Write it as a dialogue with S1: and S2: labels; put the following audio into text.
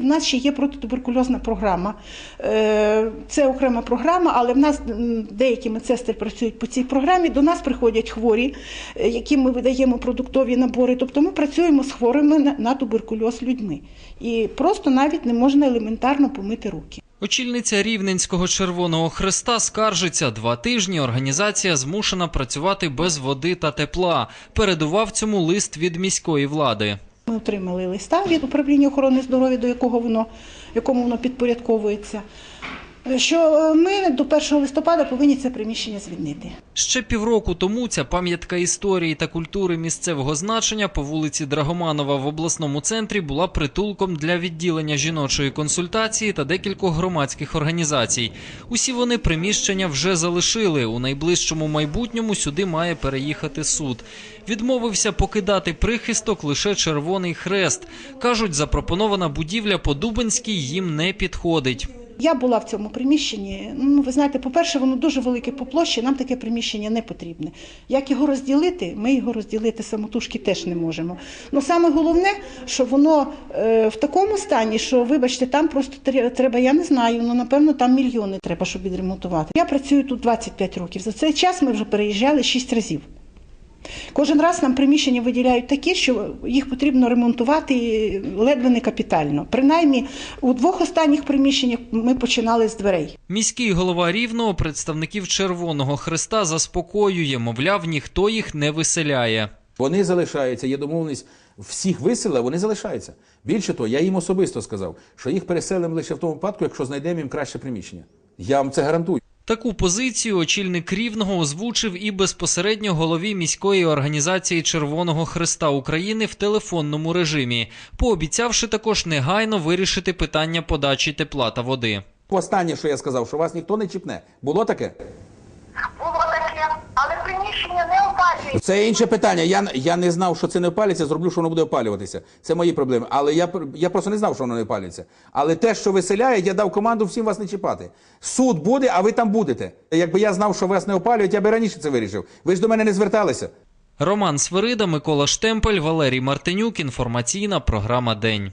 S1: У нас ще є протитуберкульозна програма. Е, Це окрема програма, але в нас деякі медсестри працюють по цій програмі. До нас приходять хворі, е, яким ми видаємо продуктові набори. Тобто ми працюємо з хворими на- на туберкульоз людьми. І просто навіть не можна елементарно помити руки.
S2: Очільниця Рівненського Червоного Хреста скаржиться, два тижні організація змушена працювати без води та тепла. Передував цьому лист від міської влади.
S1: Ми отримали листа від управління охорони здоров'я, до якого воно, якому воно підпорядковується. Що е, ми до 1 листопада повинні це приміщення звільнити.
S2: Ще півроку тому ця пам'ятка історії та культури місцевого значення по вулиці Драгоманова в обласному центрі була притулком для відділення жіночої консультації та декількох громадських організацій. Усі вони приміщення вже залишили. У найближчому майбутньому сюди має переїхати суд. Відмовився покидати прихисток лише Червоний Хрест. кажуть, запропонована будівля по Дубинській їм не підходить.
S1: Я була в цьому приміщенні. Ну, ви знаєте, по-перше, воно дуже велике по площі, нам таке приміщення не потрібне. Як його розділити? Ми його розділити самотужки теж не можемо. Ну саме головне, що воно е, в такому стані, що, вибачте, там просто тре- треба, я не знаю, ну напевно там мільйони треба, щоб відремонтувати. Я працюю тут 25 років. За цей час ми вже переїжджали 6 разів. Кожен раз нам приміщення виділяють такі, що їх потрібно ремонтувати ледве не капітально. Принаймні, у двох останніх приміщеннях ми починали з дверей.
S2: Міський голова Рівного представників Червоного Хреста заспокоює, мовляв, ніхто їх не виселяє.
S3: Вони залишаються, є домовленість всіх виселили, вони залишаються. Більше того, я їм особисто сказав, що їх переселимо лише в тому випадку, якщо знайдемо їм краще приміщення. Я вам це гарантую.
S2: Таку позицію очільник Рівного озвучив і безпосередньо голові міської організації Червоного Христа України в телефонному режимі, пообіцявши також негайно вирішити питання подачі тепла та води.
S3: Останнє, що я сказав, що вас ніхто не чіпне. Було таке?
S4: Було таке, але приміщення не опалюється.
S3: Це інше питання. Я, я не знав, що це не опалюється, зроблю, що воно буде опалюватися. Це мої проблеми. Але я, пр- я просто не знав, що воно не опалюється. Але те, що виселяють, я дав команду всім вас не чіпати. Суд буде, а ви там будете. Якби я знав, що вас не опалюють, я би раніше це вирішив. Ви ж до мене не зверталися.
S2: Роман Свирида, Микола Штемпель, Валерій Мартинюк. Інформаційна програма День.